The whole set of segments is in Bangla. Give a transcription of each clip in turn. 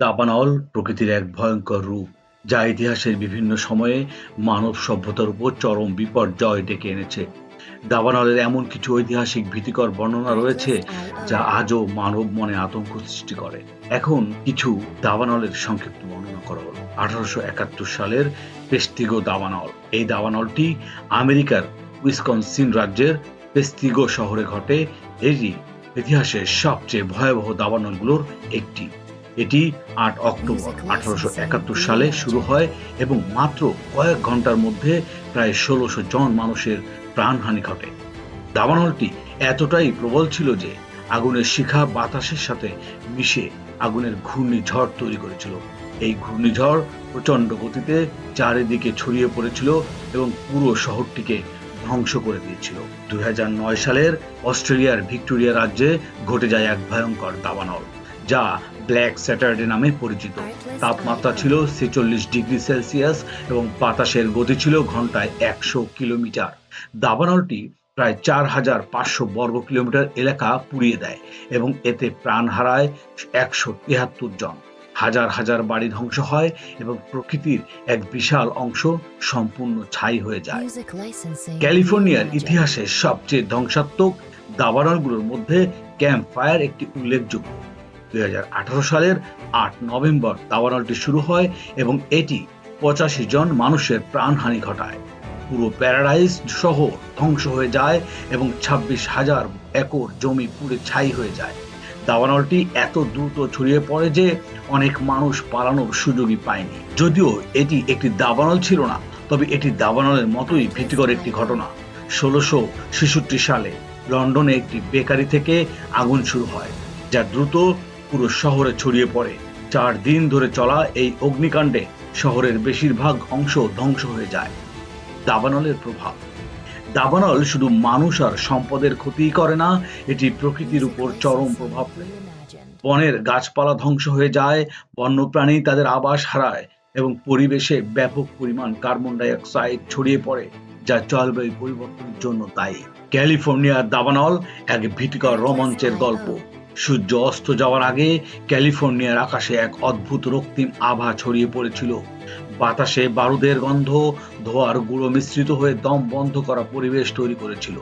দাবানল প্রকৃতির এক ভয়ঙ্কর রূপ, যা ইতিহাসের বিভিন্ন সময়ে মানব সভ্যতার উপর চরম বিপর্যয় ডেকে এনেছে। দাবানলের এমন কিছু ঐতিহাসিক ভীতিকর বর্ণনা রয়েছে, যা আজও মানব মনে আতঙ্ক সৃষ্টি করে। এখন কিছু দাবানলের সংক্ষিপ্ত বর্ণনা করা হলো। আঠারোশো একাত্তর সালের পেস্তিগো দাবানল। এই দাবানলটি আমেরিকার উইসকনসিন রাজ্যের পেস্তিগো শহরে ঘটে। এটি ইতিহাসের সবচেয়ে ভয়াবহ দাবানলগুলোর একটি। এটি আট অক্টোবর আঠারোশো একাত্তর সালে শুরু হয় এবং মাত্র কয়েক ঘণ্টার মধ্যে প্রায় ষোলোশো জন মানুষের প্রাণহানি ঘটে। দাবানলটি এতটাই প্রবল ছিল যে আগুনের শিখা বাতাসের সাথে মিশে আগুনের ঘূর্ণিঝড় তৈরি করেছিল। এই ঘূর্ণিঝড় প্রচণ্ড গতিতে চারিদিকে ছড়িয়ে পড়েছিল এবং পুরো শহরটিকে ধ্বংস করে দিয়েছিল। দুই হাজার নয় সালের অস্ট্রেলিয়ার ভিক্টোরিয়া রাজ্যে ঘটে যায় এক ভয়ঙ্কর দাবানল, যা ব্ল্যাক স্যাটারডে নামে পরিচিত। তাপমাত্রা ছিল ছেচল্লিশ ডিগ্রি সেলসিয়াস এবং বাতাসের গতি ছিল ঘন্টায় একশো কিলোমিটার। দাবানলটি প্রায় চার হাজার পাঁচশো বর্গ কিলোমিটার এলাকা পুড়িয়ে দেয় এবং এতে প্রাণ হারায় একশো তিয়াত্তর জন। হাজার হাজার বাড়ি ধ্বংস হয় এবং প্রকৃতির এক বিশাল অংশ সম্পূর্ণ ছাই হয়ে যায়। ক্যালিফোর্নিয়ার ইতিহাসে সবচেয়ে ধ্বংসাত্মক দাবানলগুলোর মধ্যে ক্যাম্প ফায়ার একটি উল্লেখযোগ্য। দুই হাজার আঠারো সালের আট নভেম্বর দাবানলটি শুরু হয় এবং এটি পঁচাশি জন মানুষের প্রাণহানি ঘটায়। পুরো প্যারাডাইজ শহর ধ্বংস হয়ে যায় এবং ছাব্বিশ হাজার একর জমি পুড়ে ছাই হয়ে যায়। দাবানলটি এত দ্রুত ছড়িয়ে পড়ে যে অনেক মানুষ পালানোর সুযোগই পায়নি। যদিও এটি একটি দাবানল ছিল না, তবে এটি দাবানলের মতোই ভীতিকর একটি ঘটনা। ষোলোশো ছেষট্টি সালে লন্ডনে একটি বেকারি থেকে আগুন শুরু হয়, যা দ্রুত পুরো শহরে ছড়িয়ে পড়ে। চার দিন ধরে চলা এই অগ্নিকাণ্ডে শহরের বেশিরভাগ অংশ ধ্বংস হয়ে যায়। দাবানলের প্রভাব। দাবানল শুধু মানুষ আর সম্পদের ক্ষতিই করে না, এটি প্রকৃতির উপর চরম প্রভাব ফেলে। বনের গাছপালা ধ্বংস হয়ে যায়, বন্যপ্রাণী তাদের আবাস হারায় এবং পরিবেশে ব্যাপক পরিমাণ কার্বন ডাই অক্সাইড ছড়িয়ে পড়ে, যা জলবায়ু পরিবর্তনের জন্য দায়ী। ক্যালিফোর্নিয়ার দাবানল এক ভীতিকর রোমাঞ্চের গল্প। সূর্য অস্ত যাওয়ার আগে ক্যালিফোর্নিয়ার আকাশে এক অদ্ভুত রক্তিম আভা ছড়িয়ে পড়েছিল। বাতাসে বারুদের গন্ধ ধোয়ার গুঁড়ো মিশ্রিত হয়ে দম বন্ধ করা পরিবেশ তৈরি করেছিল।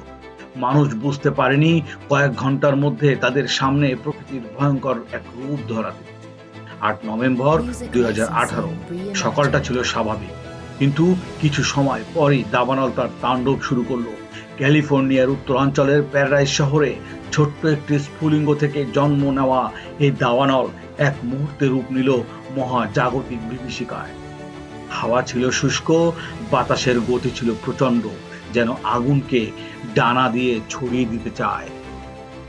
মানুষ বুঝতে পারেনি কয়েক ঘণ্টার মধ্যে তাদের সামনে প্রকৃতির ভয়ঙ্কর এক রূপ ধরা দিল আট নভেম্বর দু হাজার আঠারো সকালটা ছিল স্বাভাবিক। কিন্তু কিছু সময় পরই দাবানল তার তাণ্ডব শুরু করল। ক্যালিফোর্নিয়ার উত্তরাঞ্চলের প্যারাডাইস শহরে ছোট্ট একটি স্ফুলিঙ্গ থেকে জন্ম নেওয়া এই দাবানল এক মুহূর্তে রূপ নিল মহাজাগতিক বিভীষিকায়। হাওয়া ছিল শুষ্ক, বাতাসের গতি ছিল প্রচণ্ড যেন আগুনকে ডানা দিয়ে ছড়িয়ে দিতে চায়।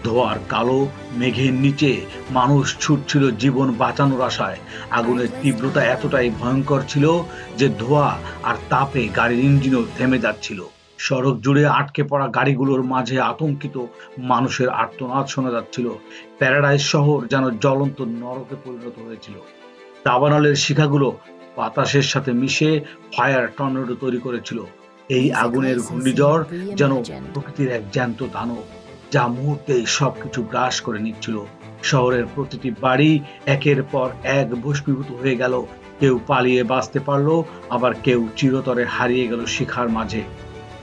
ধোয়ার কালো মেঘের নিচে মানুষ ছুটছিল জীবন বাঁচানোর আশায়। আগুনের তীব্রতা এতটাই ভয়ঙ্কর ছিল যে ধোয়া আর তাপে গাড়ির ইঞ্জিনও থেমে যাচ্ছিল। সড়ক জুড়ে আটকে পড়া গাড়িগুলোর মাঝে আতঙ্কিত মানুষের আর্তনাদ শোনা যাচ্ছিল। প্যারাডাইজ শহর যেন জ্বলন্ত নরকে পরিণত হয়েছিল। দাবানলের শিখাগুলো বাতাসের সাথে মিশে ফায়ার টর্নেডো তৈরি করেছিল। এই আগুনের ঘূর্ণিঝড় যেন প্রকৃতির এক জ্যান্ত দানব, যা মুহূর্তেই সবকিছু গ্রাস করে নিচ্ছিল। শহরের প্রতিটি বাড়ি একের পর এক ভস্মীভূত হয়ে গেল। কেউ পালিয়ে বাঁচতে পারল, আবার কেউ চিরতরে হারিয়ে গেল শিখার মাঝে।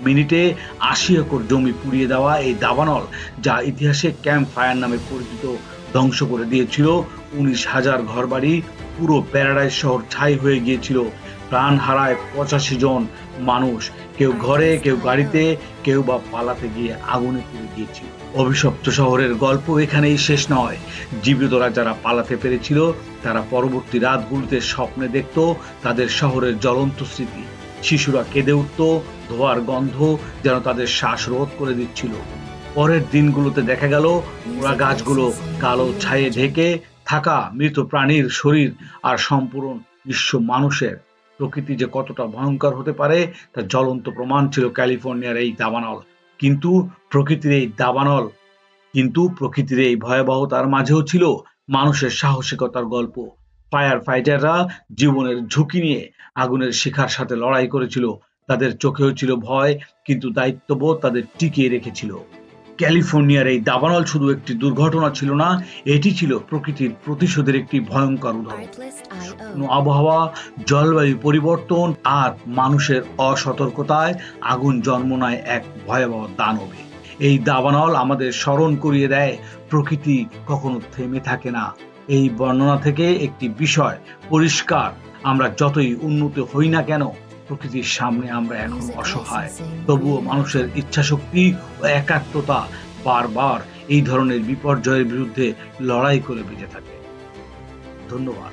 মিনিটে আশি একর জমি পুড়িয়ে দেওয়া এই দাবানল, যা ইতিহাসে ক্যাম্প ফায়ার নামে পরিচিত, ধ্বংস করে দিয়েছিল উনিশ হাজার ঘরবাড়ি, পুরো প্যারাডাইজ শহর ছাই হয়ে গিয়েছিল। প্রাণ হারায় পঁচাশি জন মানুষ। কেউ ঘরে, কেউ গাড়িতে, কেউ বা পালাতে গিয়ে আগুনে পুড়ে গিয়েছিল। অভিশপ্ত শহরের গল্প এখানেই শেষ নয়। জীবিতরা যারা পালাতে পেরেছিল, তারা পরবর্তী রাতগুলোতে স্বপ্নে দেখত তাদের শহরের জ্বলন্ত স্মৃতি। শিশুরা কেঁদে উঠত ধোয়ার গন্ধ যেন তাদের শ্বাস রোধ করে দিচ্ছিল। পরের দিনগুলোতে দেখা গেল মোড়া গাছগুলো কালো ছায়ে ঢেকে থাকা মৃত প্রাণীর শরীর আর সম্পূর্ণ বিশ্ব মানুষের। প্রকৃতি যে কতটা ভয়ঙ্কর হতে পারে তার জ্বলন্ত প্রমাণ ছিল ক্যালিফোর্নিয়ার এই দাবানল। কিন্তু প্রকৃতির এই দাবানল, কিন্তু প্রকৃতির এই ভয়াবহতার মাঝেও ছিল মানুষের সাহসিকতার গল্প। ফায়ার ফাইটাররা জীবনের ঝুঁকি নিয়ে আগুনের শিখার সাথে লড়াই করেছিল। তাদের চোখেও ছিল ভয় কিন্তু দায়িত্ববোধ তাদের টিকিয়ে রেখেছিল। ক্যালিফোর্নিয়ার এই দাবানল শুধু একটি দুর্ঘটনা ছিল না এটি ছিল প্রকৃতির প্রতিশোধের একটি ভয়ঙ্কর উদাহরণ। আবহাওয়া জলবায়ু পরিবর্তন আর মানুষের অসতর্কতায় আগুন জন্ম নেয় এক ভয়াবহ দানবে। এই দাবানল আমাদের স্মরণ করিয়ে দেয় প্রকৃতি কখনো থেমে থাকে না। এই বর্ণনা থেকে একটি বিষয় পরিষ্কার আমরা যতই উন্নত হই না কেন প্রকৃতির সামনে আমরা এখন অসহায়। তবুও মানুষের ইচ্ছাশক্তি ও একাত্মতা বারবার এই ধরনের বিপর্যয়ের বিরুদ্ধে লড়াই করে বেঁচে থাকে। ধন্যবাদ।